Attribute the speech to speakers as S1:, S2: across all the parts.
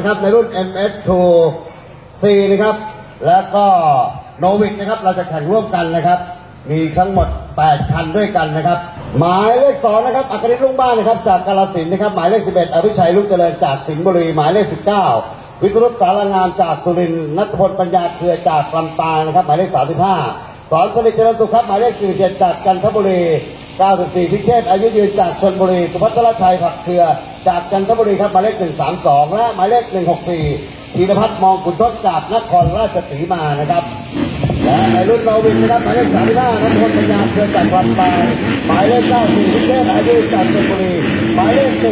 S1: นะครับในรุ่น MS2 C นะครับ แล้วก็โนวิกนะครับ เราจะแข่งร่วมกันนะครับ มีทั้งหมด 8 คันด้วยกันนะครับ หมายเลข2นะครับ อัครนิตลุงบ้านนะครับ จากกาลสินนะครับ หมายเลข 11 อภิชัยลุกเจริญจากสิงห์บุรี หมายเลข 19 วิทรุตสารงามจากสุรินทร์นัทพลปัญญาเครือจากลำปางนะครับ หมายเลข 35สอนสนิทเจริญสุขครับ หมายเลข 47 จากจันทบุรี 94 พิเชษอายุยืนจากชนบุรี สุพัฒนชัยผักเครือ จากจันทบุรีครับหมายเลข 132 และหมายเลข 164ธีรพัฒน์มองขุนทศจากนครราชสีมานะครับและในรุ่นโนวินนะครับหมายเลข 35นัทพลปัญญาเครือจากลำปางหมายเลข 94 พิเชษอายุจากชลบุรีหมายเลข 164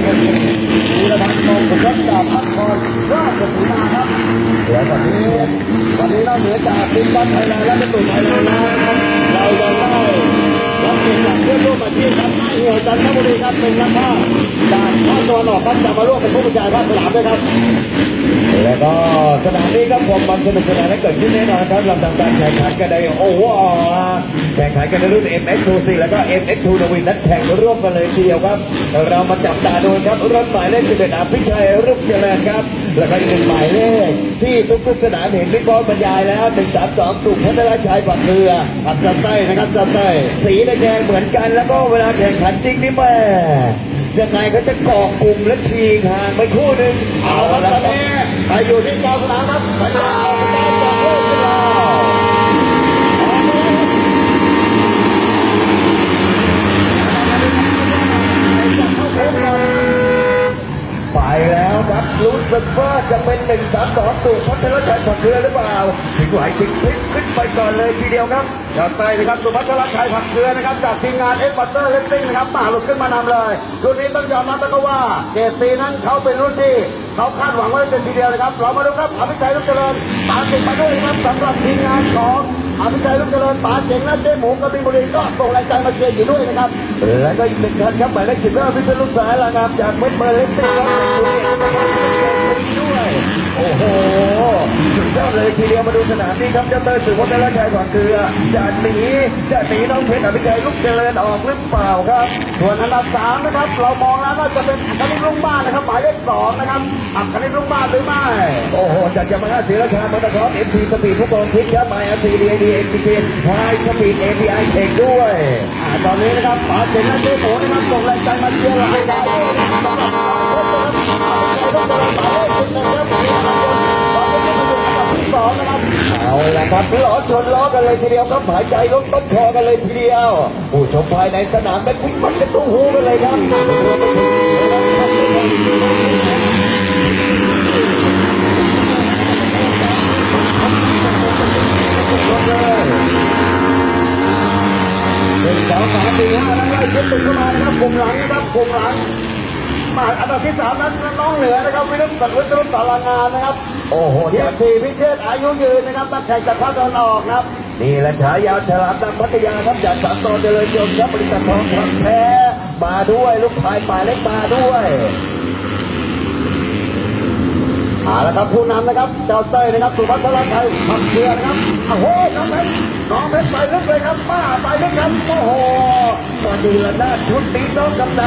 S1: ธีรพัฒน์มองขุนทศจากนครราชสีมาครับและวันนี้วันนี้นอกเหนือจากทีมบอลไทยแลนด์และประตูไทยแลนด์นะครับเรายังได้ รับเกียรติจากเพื่อนร่วมอาชีพครับนายเหี่ยวจันทบุรีครับเป็นนักภาจากภาคตะวันออกครับจะมาร่วมเป็นผู้บรรยายภาคสนามด้วยครับ
S2: แล้วก็สนามนี้ครับผมมันสนุกสนานและเกิดขึ้นแน่นอนครับลำดับการแข่งขันกันในโอ้โหแข่งขันกันในรุ่น MX2C แล้วก็ MX2 นวินนั้นแข่งร่วมกันเลยทีเดียวครับ เรามาจับตาดูครับรถหมายเลข11อภิชัยรุ่งเจริญครับแล้วก็อีกหนึ่งหมายเลขที่ทุกๆสนามเห็นบิ๊กบอลบรรยายแล้ว132สุขพัฒนาชัยปักเรือ
S1: อัดจับใต้นะครับจับใต้
S2: สีแดงเหมือนกันแล้วก็เวลาแข่งขันจริงนี่แม่ยังไงก็จะเกาะกลุ่มและฉีกห่างไปคู่หนึ่ง
S1: เอาละครับตอนนี้ไปอยู่ที่กองสนามครับไปกองสนามจากโลกขึ้นมา
S2: ไปแล้วครับรู้สึกว่าจะเป็นหนึ่งสามสองสู่พัฒนชัยผักเรือหรือเปล่าถึงไหวถึงพลิกขึ้นไปก่อนเลยทีเดียวครับ
S1: จับใต้นะครับสุภัทรชัยผักเกลือนะครับ จากทีมงานเอ็กบัตเตอร์เลสติ้งนะครับมาหลุดขึ้นมานำเลยรุ่นนี้ต้องยอมรับนะครับว่าเกรดซีนั้นเขาเป็นรุ่นที่เขาคาดหวังไว้เป็นทีเดียวนะครับเรามาดูครับอภิชัยลูกเจริญตามติดมาด้วยนะครับสำหรับทีมงานของ อภิชัยลูกเจริญป๋าเจ๋งและเจ๊หมูกบินบุรีก็ส่งแรงใจมาเชียร์อยู่ด้วยนะครับ
S2: และก็อีกหนึ่งท่านครับหมายเลขสิบห้าพิศนุสายลางามจากเม็ดเบอร์เล็กติ้งครับด้วยโอ้โห สุดยอดเลยทีเดียวมาดูสนามนี้ครับเจ้าเตยสุวัฒนชัยผักเกลือจะหนีจะหนีน้องเพชรอภิชัยลูกเจริญออกหรือเปล่าครับ
S1: ส่วนอันดับสามนะครับ เรามองแล้วน่าจะเป็นอัคนิรุ่งบ้านนะครับหมายเลขสองนะครับอัคนิรุ่งบ้านหรือไม่
S2: โอ้โหจากยามาฮ่าศรีราชามอเตอร์คอสเอ็มพีสปีดทุกคนพิกครับไมอาร์ซีดีเอดีเอ็มพีเคไฮสปีดเอพีไอเทคด้วย
S1: ตอนนี้นะครับป๋าเจ๋งและเจ๊หมูนะครับส่งแรงใจมาเชียร์หลายรายเลยนะครับสำหรับรถนะครับหมาเลขหนึ่นะครับ มีอนาคตตอนนี้มาอนดับที่สองนะครับ
S2: เอาละครับล้อชนล้อกันเลยทีเดียวครับหายใจลดต้นคอกันเลยทีเดียวผู้ชมภายในสนามเป็นวิ่งมันกันตู้งหูกันเลยครับ
S1: หนึ่งสองสามสี่ห้านั้นไล่ยึดติดเข้ามานะครับกลุ่มหลังนะครับกลุ่มหลัง มาอันดับที่สามนั้นน้องเหนือนะครับวิรุณสัตว์วิรุณสารางานนะครับ
S2: โอ้โห
S1: เที
S2: เนี่ยย
S1: บสี่พิเชษอายุยืนนะครับนักแข่งจากภาคตะวันออกนะครับ
S2: นี่แหละฉายาฉลามดำพัทยาครับจากสามตอนเจริญยนต์ครับบริษัททองคำแท้มาด้วยลูกชายป่ายเล็กมาด้วย
S1: เอาละครับผู้นำนะครับเจ้าเต้ยนะครับสุภัทรชัยผักเชือนะครับโอ้โหน้องเพชรน้องเพชรไปลึกเลยครับป้าไปลึกครับโอ้โห
S2: มาดูละนาชุดนี้น้องกับไหน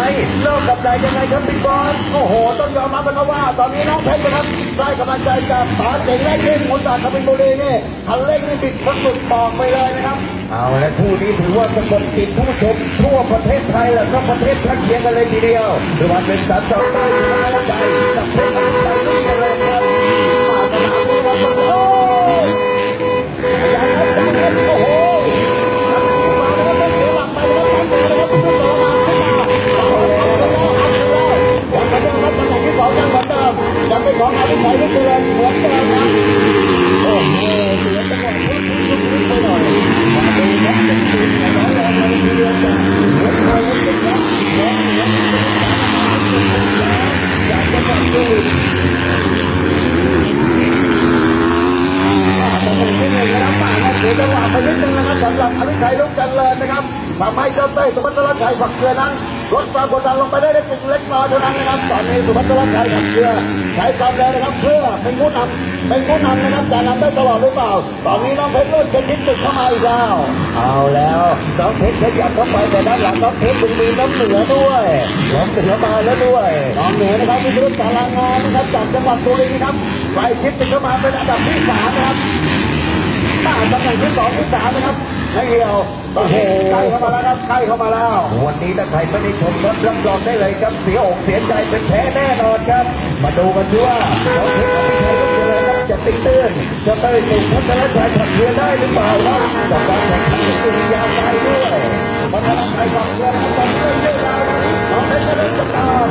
S2: น้องกับไหนยังไงครับพี่บอล
S1: โอ้โหต้องยอมรับนะครับว่า ตอนนี้น้องเพชรนะครับได้กำลังใจจากป๋าเจ๋งและเจ๊หมูจากขมินบุรีนี่คันเร่งนี่บิดสุดปอกไปเลยนะครับ
S2: เอาและคู่นี้ถือว่าสะกดจิตผู้ชมทั่วประเทศไทยและก็ประเทศทักเคียงกันเลยทีเดียวหรือว่าเป็นสามสองใต้ที่น่าใจกับเพชรอภิชัยลูกเจริญครับ
S1: มาสนามนี้ครับโอ้ยยังครับยังครับโอ้โหมาแล้วครับเสียหลักไปแล้วครับเสียหลักไปแล้วครับขึ้นต่อมาขึ้นมาเอาเลยเอาเลยยังเหมือนเดิมน่งที่สองยังเหมือนเดิมเป็นของอภิชัยลูกเจริญเหมือนเดิมครับ
S2: โอ้โหเสียจังหวะลุกลุกลุกไปหน่อย จ้ะหัวใจมันเป็นครับหัวหัวจากจังหวัดสุรินทร์
S1: ตำแหน่งที่หนึ่งนะครับจังหวะไปนิดนึงนะครับสำหรับอภิชัยลุกเจริญนะครับทำให้เจ้าเต้สมัตรชัยฝักเกลือนั้น ลดความกดดันลงไปได้เล็กเล็กน้อยเท่านั้นนะครับตอนนี้สุภัทรชัยขับเรือใช้ความเร็วนะครับ เพื่อเป็นผู้นำเป็นผู้นำนะครับจะนำได้ตลอดหรือเปล่า ตอนนี้น้องเพชรเริ่มจะคิดตึกเข้ามาอีกแล้ว
S2: เอาแล้วน้องเพชรขยับเข้าไปแต่ด้านหลังน้องเพชรมีน้ำเหนือด้วยน้ำเหนือมาแล้วด้วย
S1: น้องเหนือนะครับมีรุ่นสารางานนะครับจากจังหวัดสุรินทร์นะครับไปคิดตึกเข้ามาเป็นอันดับที่สามนะครับมาตำแหน่งที่สองที่สามนะครับ ไม่เดียวตอนนี้ใกล้เข้ามาแล้วครับใกล้เข้ามาแล้ว
S2: วันนี้ถ้าใครไม่ได้ชมครับรับรองได้เลยครับเสียอกเสียใจเป็นแพ้แน่นอนครับ มาดูกันดูว่าน้องเพชรกับพี่ชัยลูกเริญครับจะติ๊กเตือนจะเตยสุพัฒนาชัยขับเรือได้หรือเปล่าครับกับการแข่งขันสุริยาไทยด้วย
S1: มันกำลังไปกับเรือนะครับตอนนี้เรื่อยๆแล้วน้องเพชรก็เริ่มจะตาม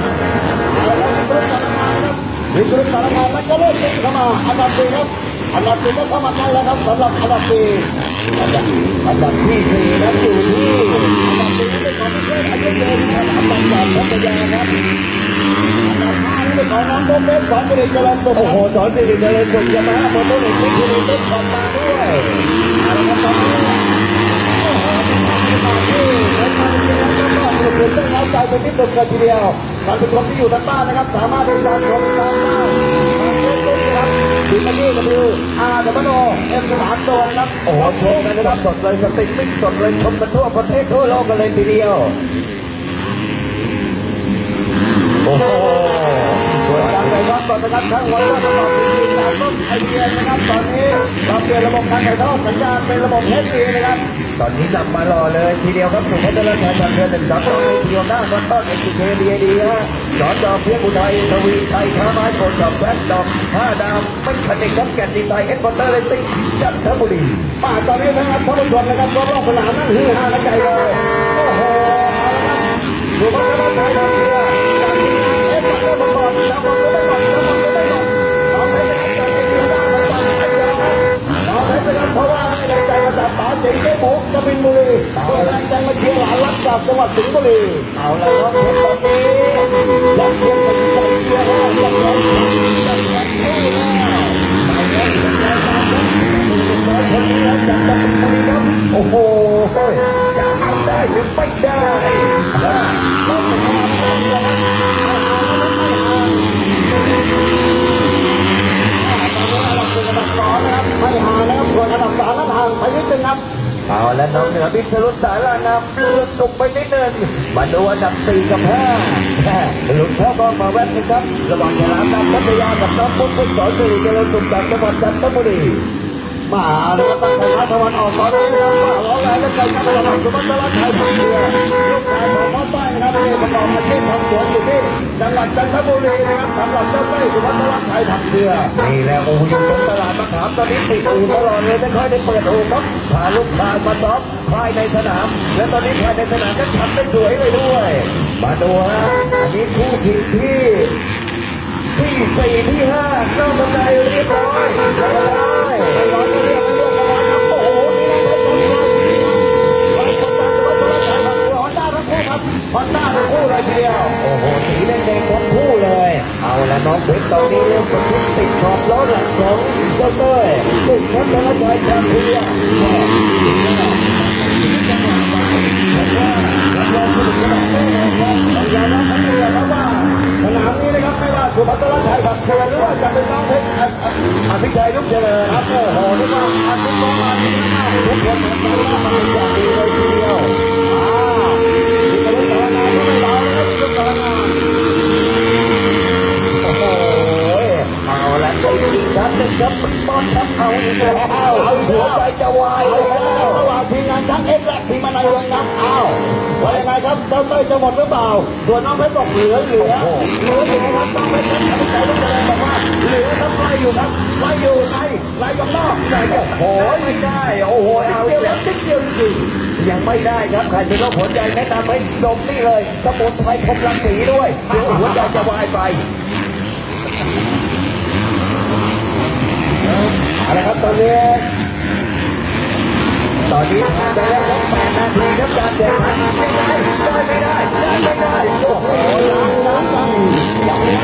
S1: เอาละครับมีรุ่นสารางาครับมีรุ่นสารางานแล้วก็เริ่มเข้ามาอันดับสี่ครับ อันดับสี่ก็เข้ามาใกล้แล้วครับสำหรับอันดับสี่
S2: อันดับอันดับที่สี่ครับอยู่ที่
S1: อันดับสี่เป็นของพี่เชษอายุเดินครับอันดับสามพัทยาครับอันดับห้านี่เป็นของน้องโบเบสสอนบริเจริญสุข
S2: โอ้
S1: โอ้
S2: โหสอนสิริเจริญสุขยามาฮ่าโมโตเล็กมิชลินต้องขับมาด้วย
S1: เอาละครับตอนนี้โอ้โหมีความที่เดินมาจริงๆแล้วก็สนุกตื่นเต้นเร้าใจเป็นที่สุดเลยทีเดียวท่านผู้ชมที่อยู่ทางบ้านนะครับ สามารถติดตามชมตามได้ทางเฟซบุ๊ก นะครับดีมันนี่ก็คืออาร์ดับเบิลโอเอ็มสามตัวนะครับ
S2: โอ้โหชมกันนะครับสดเลยสติกมิ่งสดเลยชมกันทั่วประเทศทั่วโลกกันเลยทีเดียว โอ้โห
S1: ส่วนการถ่ายทอดสดนะครับทั้งวันก็ประกอบพิธีการต้นไอเดียนะครับ ตอนนี้เราเปลี่ยนระบบการถ่ายทอดสัญญาณเป็นระบบเฮดดีนะครับ
S2: ตอนนี้นำมารอเลยทีเดียวครับสุพัฒนาชัยทางเรือหนึ่งสามสองทีเดียวหน้ามันต้นเอ็กซ์เคดีดีฮะจอดดอกเพียงอุทัยทวีชัยท้าไม้โกดดอกแฟนดอกห้าดาวไม่ขัดเอกครับแก่นดีไซน์เอ็กซ์พอร์เตอร์เลสซิ่งจันทบุรี
S1: มาตอนนี้นะครับท่านผู้ชมนะครับรอบๆสนามนั่งฮือฮากันใหญ่เลยโอ้โหดูพัฒนายทาเรือจาทีมงาน เอฟเอฟมาก่อนแล้วมันไม่หมดแล้วมันไม่หมดน้องเรากทีมงานมาก่อนไอ้เดียวครับน้องเพชรนะครับเพราะว่าให้แรจมาจากป๋าเจ๋งได้หมูกบินบุรีเพื่อแรงใจมาเชียร์หลานรักจากจังหวัดสิงห์บุรี
S2: เอาละครับเพชรตอนนี้
S1: อยากเชียร์เป็นใจเชียร์ให้อยากร้องอยากแข่งให้แน่
S2: คนนี้นะจันทบุรีครับโอ้โหจะทำได้หรือไม่ได้นะ
S1: เราเป็นกำลังใจนะครั วนอันดับสามนั้นห่างไปนิดนึงครับ
S2: เอาแล้วน้องเหนือพิษรุษสารานำเลือกตกไปนิดนึงมาดูอันดับสี่กับห้าหลุดเข้าบอลมาแวบนึงครับ ระหว่างฉลามดำพัทยากับน้องพุทธพุทธสอนสิริเจริญสุขจากจังหวัดจันทบุรี
S1: มาเลยครับตั้งแต่ภาคตะวันออกตอนนี้นะครับมาร้อง แรงและใจกันตลอดสุพัฒนชัยทางเรือลูกชายของพ่อใต้นะครับที่ประกอบอาชีพทำสวนอยู่ที่จังหวัดจันทบุรีนะครับสำหรับเจ้าเต้ยสุพัฒนชัยทางเรือ
S2: นี่แหละโอ้ยอยู่ตรงตลาดมะขามตอนนี้ติดอู่ตลอดเลยไม่ค่อยได้เปิดอู่ครับพาลูกชายมาซ้อมภายในสนาม และตอนนี้ภายในสนามก็ทำได้สวยเลยด้วย มาดูฮะอันนี้คู่ทีมที่ที่สี่ที่ห้านอกบันไดเรียบร้อย
S1: เรียกให้เรีย ครับฮอนด้าทั้งคู่เลยทีเดียว
S2: โอ้โหสีแดงทั้งคู่เลย เอาละน้องเพชรตอนนี้เริ่มเป็นที่ติดขอบล้อหลังของเจ้าเต้ยสุดพัฒนาชัยจากเรือแม่ผมว่ารับรองสนุกานแน่นอนครับ
S1: ต้อยอมรับทั้งเรือครับว่าสนามนี้นะครับไม่ว่าสุพัฒนชัยขับเรือหรือว่าจะเป็นน้องเพชรอะอะ
S2: อภิชัยลูกเจริญ
S1: ครับโอ้โหนี่ว่าอาทิตย์สองอาทิตย์หน้าทุกคนเหมือนกันว่ามันเป็นอย่างดีเลยทีเดียว
S2: โอ้โหเอาละก็อีกครั้งหนึ่งครับป้อลครับเอาอีกแล้วเอาหัวใจจะวาย
S1: เอา
S2: เลย
S1: แล้วระหว่างทีมงานทั้งเอฟและทีมนายงครับอ้า วว่ายังไงครับเจ้าเต้ยจะหมดหรือเปล่าส่วนน้องเพชรบอกเหลือเหลือเหลืออยู่นะครับน้องเพชรครับทำใจต้องแสดงบอกว่าเหลือครับไล่อยู่ครับไล่อยู่ในไล่กับนอกไหนเนี่ย
S2: โอ้ยไม่ได้โอ้โห
S1: เอา
S2: เอา
S1: เดี
S2: อี
S1: ยว
S2: ก
S1: แล้
S2: แล้วว
S1: ติ๊กเดียวจริง
S2: ยังไม่ได้ครับใครเป็นโรคหัวใจแนะนำให้ดมนี่เลยสมุนไพรพรมรังสีด้วยเดี๋ยวหัวใจจะวายไป
S1: เอาละครับตอนนี้
S2: ตอนนี้ผ่านไปแล้วครับแปดนาทีครับการแข่งขันไม่ได้ได้ไม่ได้ไม่ได้โอ้โห
S1: ล้างน้ำกันอย่างนี้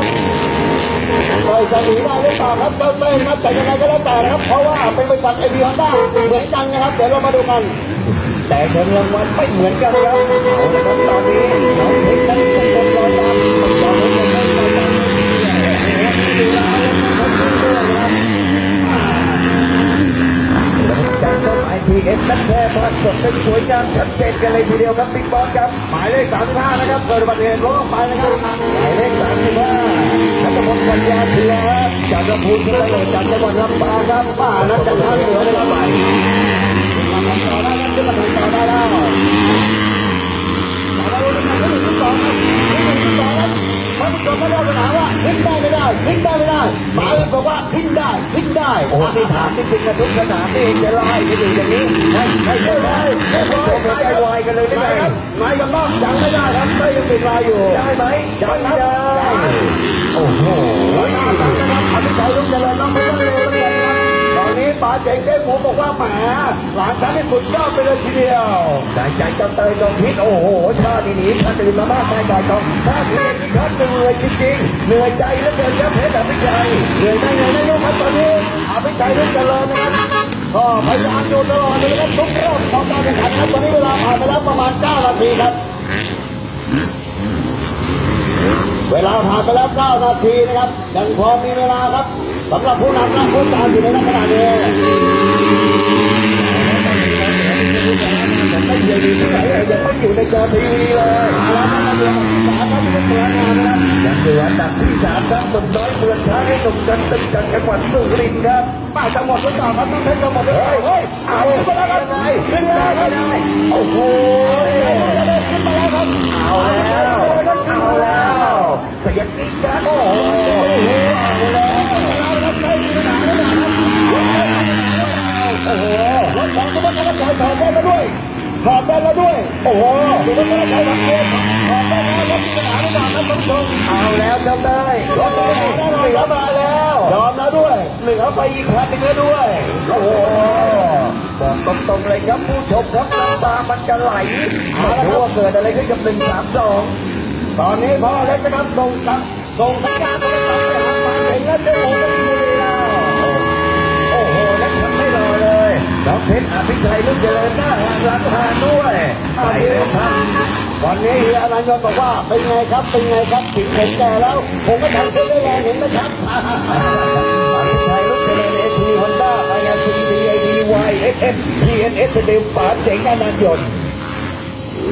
S1: เต้ยจะหนีได้หรือเปล่าครับเจ้าเต้ยนะครับแต่ยังไงก็แล้วแต่นะครับ เพราะว่าเป็นบริษัทเอพีฮอนด้าเหมือนกันนะครับ เดี๋ยวเรามาดูกัน
S2: แต่เงินรางวัลไม่เหมือนกันครับเอาละครับตอนนี้น้องเพชรนั้นเป็นคนรอตามตอนนี้ยังไม่รอตามดูแลแล้วนะครับด้วยนะ ครับจากต้นไอพีเอสนั้นแพร่ภาพสดเป็นสวยงามชัดเจนกันเลยทีเดียวครับบิ๊กบอสครับ
S1: หมายเลข35นะครับเกิดอุบัติเหตุล้มไปนะครับ
S2: หมายเลขสามสิบห้านัทพลปัญญาเถื่อจากลำพูนขึ้นไปเลยจากจังหวัดลำปางครับ
S1: ป้านั้นจากทางเหนือนะครับไปมต่อได้แล้วจะมาถึงต่อได้แล้ว
S2: โอ้โหนี่ถามนี่เป็นกระทุกสนามนี่เองจะไล่ไปอยู่อย่างนี้ไม่ไม่ใช่ไหมไม่ใช่ไม่ใช่วายกันเลยได้ไหม
S1: ครับหมายกันบ้างยังไม่ได้ครับไม่ยังปิดลายอยู่
S2: ได้ไหม
S1: ยัง
S2: ไม่ได้โอ้โห
S1: ตอภิชัยลุงเจริญน้องไม่ต้องเร็วเหมือนกันครับตอนนี้ป๋าเจ๋งเจ๊หมูบอกว่าแหมหลานฉันนี่สุดยอดไปเลยทีเดียว
S2: ใจใจจ้าเตยจงพิษโอ้โหชาตินี้นีท่านอื่นมามากมายกายกองชาตินี้มีท่านเหนื่อยจริงๆเหนื่อยใจเหลือเกินครับเพชรอภิชัย
S1: เหนื่อยได้ไงไม่รู้ครับตอนนี้ อภิชัยลุงเจริญนะครับก็พยายามอยู่ตลอดเลยนะครับทุกรอบของการแข่งขันครับตอนนี้เวลาผ่านไปแล้วประมาณ 9 นาทีครับ เวลาผ่านไปแล้ว 9 นาทีนะครับยังพอมีเวลาครับสำหรับผู้นำและผู้ตามอยู่ในขณะนี้
S2: ไม่เยียดีที่ไหนเลยยังไม่อยู่ในจอทีวีเลย
S1: มาแล้วครับเรือที่สามครับเป็นตัวงานนะครับ
S2: ยังเหลืออันดับที่สามครับหนุ่มน้อยเมืองท่าให้หนุ่มจันตึกจากจังหวัดสุรินทร์ครับ
S1: ป้าจะหมดหรือเปล่าครับต้องเพชรจะหมดหรือเลยเฮ้ยเอาขึ้นมาแล้วครับขึ้นมาแล้วครับ
S2: โอ้โห
S1: ขึ้นมาแล้วครับ
S2: เอาแล้ว เอาแล้วเสียงอีกกันโอ้โหเอาแล้ว
S1: โอ้โหรถของสุภาพกรถอดแว่นแล้วด้วยถอด แว่นแล้วด้วย
S2: โอ้โห
S1: สุภาพกรถอดแว่นถอดแว่นแล้วรถมีปัญหาหรือเปล่าครับท่านผู้ชม
S2: เอาแล้วจ้าได้
S1: รถมีปัญหาแน่นอน
S2: เหลือมาแล้ว
S1: ยอมแล้วด้วย
S2: เหลือไปอีกคันหนึงแล้วด้วย โอ้โหบอกตรงๆเลยครับผู้ชมครับน้ำตามันจะไหลม่รู้ว่าเกิดอะไรขึ้นกับหนึ่งสามสอง
S1: ตอนนี้พ่อเล็กนะครับส่งสัญส่งสัญญารศัพท์ไปหาฝ่ายเห็นแล้วจ้าหมูกันทีเดียว
S2: โอ้โหแล้วทำไม่รอเลยน้อง เพชรอภิชัยลูกเจริญหน้าหางหลังหานด้วยไปเลยครับ
S1: วันนี้เฮียอนันต์ยศบอกว่าเป็นไงครับเป็นไงครับถึงเห็นแก่แล้ว ผมก็ทำได้ได้แรงเห็นไหมครับ
S2: อภิชัยลูกเจริญเอทีฮอนด้าไอแอมซีดีไอดีวายเอสเอสพีเอ็นเอสเดมป๋าเจ๋งอนันต์ยนต์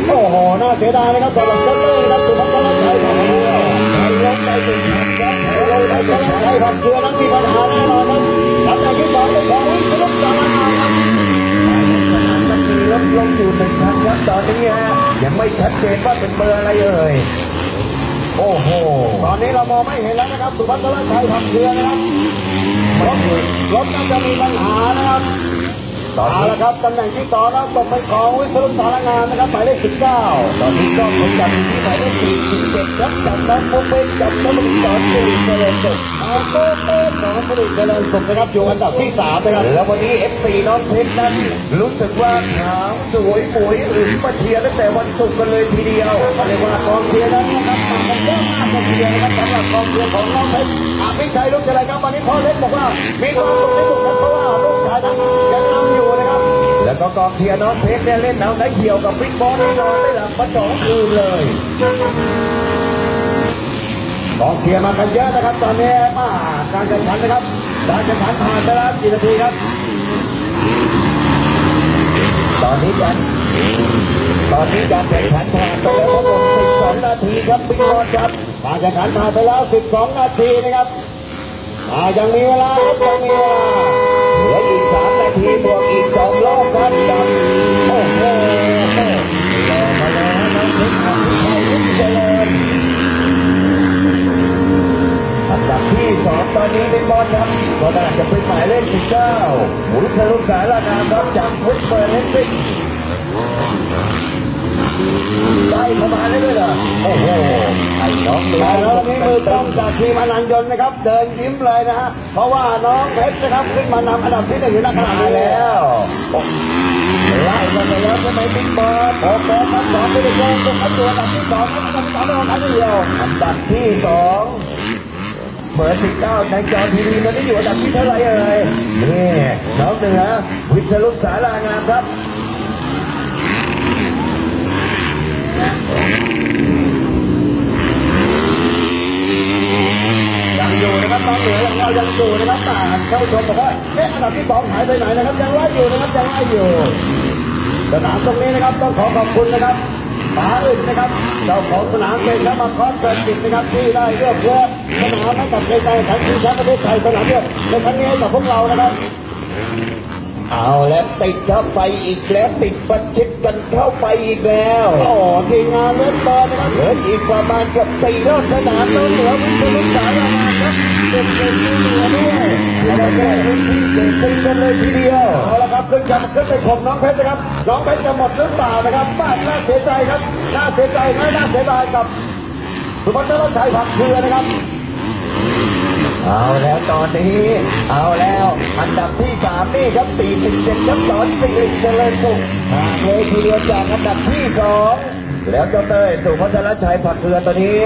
S1: โอ้โห น่าเสียดายนะครับสำหรับเจ้าเต้ยนะครับสุภาพชชัยของเรา
S2: ไปลงไปหนึ่งพันครับ
S1: เรา
S2: ไป
S1: ได้
S2: ล
S1: ช
S2: ง
S1: นะ
S2: ไป
S1: ชัยผักเกลือนั้นมีปัญหาแน่นอนครับลำดับที่สองเป็นของวิศนุสารนามครั บ
S2: มันลงอยู่หนึ่งพันครับตอนนี้ฮะยังไม่ชัดเจนว่าเป็นเบอร์อะไรเอ่ยโอ้โห
S1: ตอนนี้เรามองไม่เห็นแล้วนะครับสุภัทรชัยทำเรือนะครับรถรถน่าจะมีปัญหานะครับ
S2: ตอน
S1: เอา
S2: นี้
S1: ละครับตำแหน่งที่สองนะครับตกเป็นของวิศนุสารนามนะครับหมายเลขสิบเก้า
S2: ตอนนี้ก็คงจะมีที่หมายเลขสี่สิบเจ็ดครับจากน้องปุ๊กเป็นจากน้องมันสอนสิริเจริญสุข
S1: เอาโต้เต้นหนองผลิตเจริญสุขนะครับอยู่อันดับที่สามนะครับ
S2: แล้ววันนี้เอฟซีน้องเพชรนั้นรู้สึกว่าขาวสวยหมวยอึมมาเชียร์ตั้งแต่วันศุกร์กันเลยทีเดียว
S1: เรียกว่ากองเชียร์นั้นนะครับมากันเยอะมากเลยทีเดียวนะครับสำหรับกองเชียร์ของน้องเพชรอาภิชัยลูกเจริญครับวันนี้พ่อเล็กบอกว่ามีความสุขที่สุดครับเพราะว่าลูกชายนั้น
S2: กองเชียร์น้องเพชรเนี่ยเล่นเอาได้เหี่ยวกับบิ๊กบอลแน่นอนไม่หลับมาสองคืนเลย
S1: กองเชียร์มากันเยอะนะครับ ตอนนี้มาการแข่งขันนะครับการแข่งขันผ่านไปแล้วกี่นาทีครับ
S2: ตอนนี้กันตอนนี้การแข่งขันผ่านไปแล้วทั้งหมด12 นาทีครับบิ๊กบอลครับ
S1: การแข่งขันผ่านไปแล้ว 12 นาทีนะครับยังมีเวลาครับยังมีเวลา
S2: เหลืออีก3นาทีบวก อบครับจับโอ้โหรอมาแล้วน้องเพชรอภิชัยรุ่งเจริญอันดับที่สองตอนนี้บิ๊กบอลครับก็น่าจะเป็นหมายเลข19วุฒิรุษสารนามครับจากวุฒิเปิดเลนซิ่งได้เข้ามาได้ด้วยเหรอโอ้โหไอ้น้อง
S1: ต่แล้วนี้มือต้องจากทีมอนันยนต์นะครับ เดินยิ้มเลยนะฮะ เพราะว่าน้องเพชรนะครับ ขึ้นมานำอันดับที่หนึ่งอยู่ในขณะนี้แล้
S2: ว ไล่กันไปแล้วใช่ไหมบิ๊กบอส
S1: โอเคครัสองไปเลยแย่งตัวขันตัวดับที่สองครับดับที่สองดับที่เดียว
S2: ดับที่สองเบอนติดเก้าในจอทีวีตอนนี้อยู่อันดับที่เท่าไรเอ่ยนี่น้องเหนือวิทรุสารางามครับ
S1: อยู่นะครับน้องเหนือของเรายังอยู่นะครับแต่เข้าชมบอกว่าเอ๊ะอันดับที่สองหายไปไหนนะครับยังไล่อยู่นะครับยังไล่อยู่สนามตรงนี้นะครับต้องขอขอบคุณนะครับป๋าอึ่งนะครับเจ้าของสนามเป็นครับมาคอนเสิร์ตจิตนะครับที่ได้เลือกเพื่อสนามให้กับในใจแข่งชิงแชมป์ประเทศไทยสนามเดียวในครั้งนี้ให้กับพวกเรานะครับ
S2: เอาแล้วติดเข้าไปอีกแล้วติดประชิดกันเข้าไปอีกแล้ว
S1: โอ้ทีมงานเล่นบอลนะครับ
S2: เหลืออีกประมาณเกือบสี่รอบสนามแล้วเหลือวิศนุสารนามครับเป็นเป็นที่เหลือด้วย แล้วก็เป็นที่เก่งขึ้นกันเลยทีเดียว
S1: เอาละครับขึ้นจะขึ้นไปข่มน้องเพชรนะครับ น้องเพชรจะหมดหรือเปล่านะครับบ้านน่าเสียใจครับ น่าเสียใจไม่น่าเสียดายกับสุพัฒนชัยผักเพื่อนะครับ
S2: เอาแล้วตอนนี้ เอาแล้วอันดับที่สามนี่ครับสี่สิบเจ็ดครับสอนสิริเจริญสุขห่างเลยทีเดียวจากอันดับที่สองแล้วเจ้าเต้ยสุพัฒนชัยผักเรือตอนนี้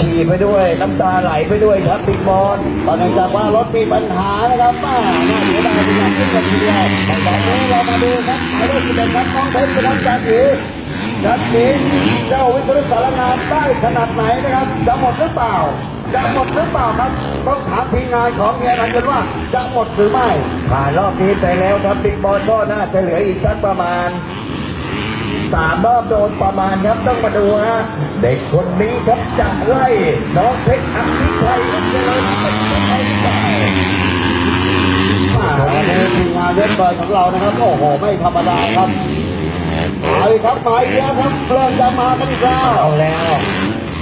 S2: ขี่ไปด้วยน้ำตาไหลไปด้วยครับบิ๊กบอล
S1: ตอนนี้จากว่ารถมีปัญหานะครับป้าน่าเสียดายเป็นอย่างยิ่งเลยทีเดียวแต่ตอนนี้เรามาดูครับหมายเลขสิบเอ็ดครับน้องเพชรเป็นน้องจันทร์จันทร์เจ้าวิศนุสารนามได้ขนาดไหนนะครับจะหมดหรือเปล่าจะหมดหรือเปล่าครับต้องถามทีมงานของเมียนันกันว่าจะหมดหรือไม่
S2: ผ่านรอบนี้ไปแล้วครับบิ๊กบอลก็น่าจะเหลืออีกสักประมาณ สามรอบโดนประมาณครับต้องมาดูฮะเด็กคนนี้ครับจะไล่น้องเพชรอภิชัยเจริญเป็นยังไงหรือเปล่า
S1: วันนี้ทีมงานเว็บบอลของเรานะครับ โอ้โห ไม่ธรรมดาครับมาอีกครับมาอีกแล้วครับเริ่มจะมากันอีกแล้ว
S2: เอาแล้ว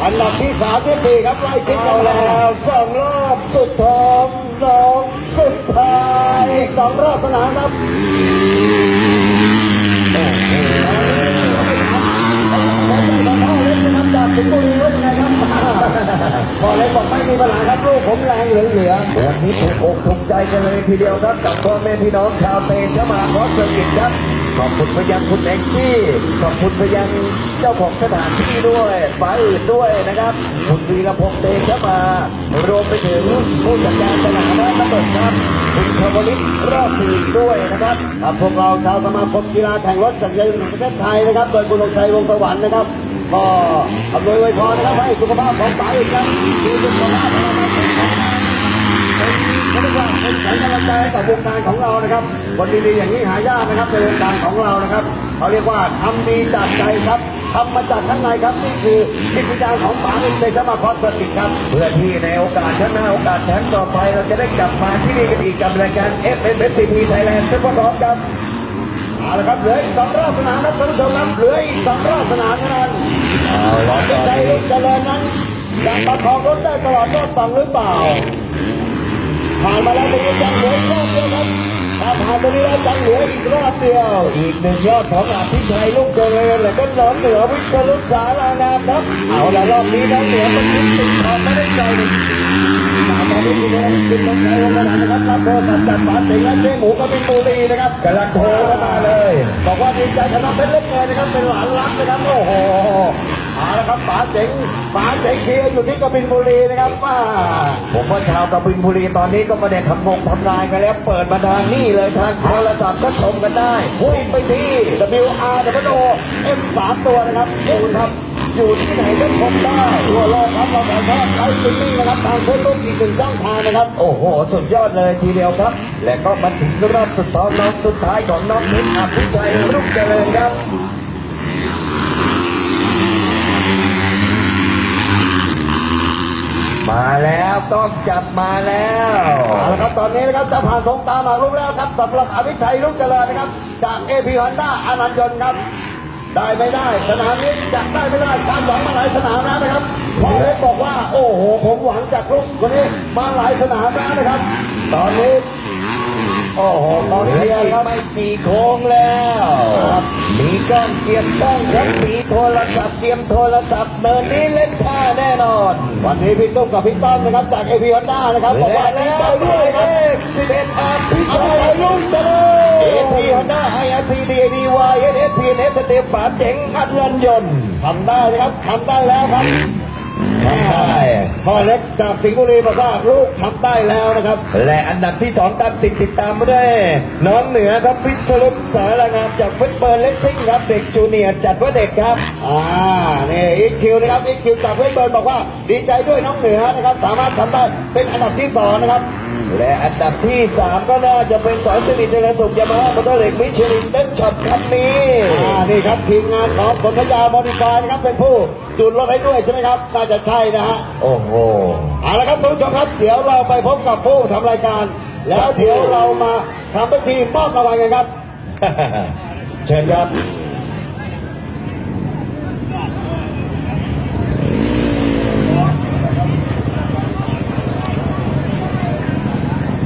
S1: อันดับที่สามที่สี่ครับไล่ชิดกั
S2: เอา
S1: นแล้
S2: วสองรอบสุดท้องสองสุดท้าย
S1: สองรอบสนามครับ จากสิงห์บุรีว่ายังไงครับพอเลยบอกไม่มีปัญหาครับลูกผมแรงเหลือเหลือ
S2: วันนี้ถูกอกถูกใจกันเลยทีเดียวครับกับพ่อแม่พี่น้องชาวเตชะมาคอสเซอร์กิตครับขอบคุณไปยังคุณแองจี้ขอบคุณไปยังเจ้าของสถานที่ด้วยฝ่ายอื่นด้วยนะครับคุณวีรพงษ์เตชะมารวมไปถึงผู้จัดการสนามและระเบิดครับคุณชวลิตรอบสี่ด้วยนะครับ
S1: ครับพวกเราชาวสมาคมกีฬาแข่งรถจักรยานยนต์แห่งประเทศไทยนะครับ โดยคุณลงชัยวงศ์สวรรค์นะครับ ก็อำนวยไวยพรนะครับให้สุขภาพของป๋าอีกครับมีสุขภาพของเราเป็นเขาเรียกว่าเป็นแสงกำลังใจให้กับวงการของเรานะครับคนดีๆอย่างนี้หายากนะครับในวงการของเรานะครับเขาเรียกว่าทำดีจากใจครับทำมาจากข้างในครับนี่คือจิตวิญญาณของป๋าเองในสมาคมเปิดติดครับ
S2: เพื่อที่ในโอกาสข้างหน้าโอกาสแถมต่อไปเราจะได้กลับมาที่นี่กันอีกกับรายการ f m s c p Thailand ทุกคนพร้อมครับ
S1: เอาละครับเหลืออีกสองรอบสนามครับท่านผู้ชมครับเหลืออีกสองรอบสนามเท่านั้น
S2: เอาละตอน
S1: ใจ
S2: นี้
S1: เจริญนั้นจะประคองรถได้ตลอดรอบฝั่งหรือเปล่า ผ่านมาแล้วตรงนี้ยังเหลืออีกรอบเดียวครับถ้าผ่านตรงนี้แล้วยังเหลืออีกรอบเดียว
S2: อีกหนึ่งยอดของอภิชัยลูกเจริญและก็น้องเหนือวิศรุสารานามครับเอาละรอบนี้น้องเหนือมันติดติดขอบไม่ได้ใจเลย
S1: หมูก็เป็นตูดีนะครับ
S2: กำลังโทรเข้ามาเลย
S1: บอกว่าดีใจกับน้องเป็นเล็กเลยนะครับเป็นหลานรักนะครับโอ้โห เอาละครับป๋าเจ๋งป๋าเจ๋งเคียอยู่ที่กบินบุรีนะครับว่า
S2: ผมว่าชาวกบินบุรีตอนนี้ก็ม่ได้ทำงงทำลายกันแล้วเปิดมาทางนี่เลยทางโทรศัพท์ก็ชมกันได้พุ่งไปที่
S1: W R W O M สามตัวนะครับอยู่ครับ
S2: อยู่ที่ไหนก็ชมได้
S1: ทั่วโลกครับเราถ่ายทอดไลฟ์สตรีมมิ่งนะครับทางเฟซบุ๊กอีกหนึ่งช่องทางนะครับ
S2: โอ้โห สุดยอดเลยทีเดียวครับ และก็มาถึงรอบสุดท้องน้องสุดท้ายของน้องเพชรอภิชัยรุ่งเจริญครับ มาแล้วต้องจับมาแล้ว
S1: เอาละครับตอนนี้นะครับจะผ่านสงตาหมาลุกแล้วครับสำหรับอภิชัยลุกเจริญนะครับ จากเอพีฮอนด้าอานันต์ยนต์ครับ ได้ไม่ได้สนามนี้จะได้ไม่ได้การหวังมาหลายสนามแล้วนะครับพ่อเล็กบอกว่าโอ้โหผมหวังจากลุกคนนี้มาหลายสนามแล้วนะครับ ตอนนี้ โอ้โหตอน
S2: เหลื
S1: นี้
S2: ออีก
S1: ครับ
S2: ไม่กี่โค้งแล้วมีกล้องเกียมกล้องครับมีโทรศัพท์เตรียมโทรศัพท์เดินนี้เล่นท่าแน่นอน
S1: วันนี้พี่ตุ้มกับพี่ต้อมนะครับจากเอพีฮอนด้านะครับบอก
S2: และ
S1: ว่าดี
S2: แล้ว
S1: ใจ
S2: ด้
S1: ด้
S2: ว
S1: วยย
S2: เล
S1: ครับ
S2: ขสิบเอ็ดอาภิ
S1: อภิ
S2: ชั
S1: ชั
S2: ย
S1: ยลุกเจริ
S2: เอ
S1: ญ
S2: ทีฮอนด้าไออาร์ซีดีดีวายเอสเอสพีเอสเตมป๋าเจ๋งอัดเงินยนต์
S1: ทำได้นะครับทำได้แล้วครับ
S2: ทำได้
S1: พ่อเล็กจากสิงห์บุรีบอกว่าลูกทำได้แล้วนะครับ
S2: และอันดับที่สองตามติดติดตามมาด้วยน้องเหนือครับพิศรุปสารงามจากฟิตเบิร์นเล็กซิ่งครับเด็กจูเนียร์จัดว่าเด็กครับ
S1: อ่านี่อีคิวนะครับอีคิวจากเพชรเบิร์นบอกว่าดีใจด้วยน้องเหนือนะครับ สามารถทำได้เป็นอันดับที่สองนะครับ
S2: และอันดับที่สามก็น่าจะเป็นสอนสนิทเจริญสุขยามาฮ่ามอเตอร์เล็กมิชลินเต้นช็อปคันนี้
S1: อ่านี่ครับทีมงานของผลพยาโมดิฟายนะครับเป็นผู้จูนรถให้ด้วยใช่ไหมครับน่าจะใช่นะฮะ
S2: โอ้โห
S1: เอาละครับทุกผู้ชมครับ เดี๋ยวเราไปพบกับผู้ทำรายการ แล้วเดี๋ยวเรามาทำพิธีมอบรางวัลกันครับ
S2: เชิญครับ
S1: ค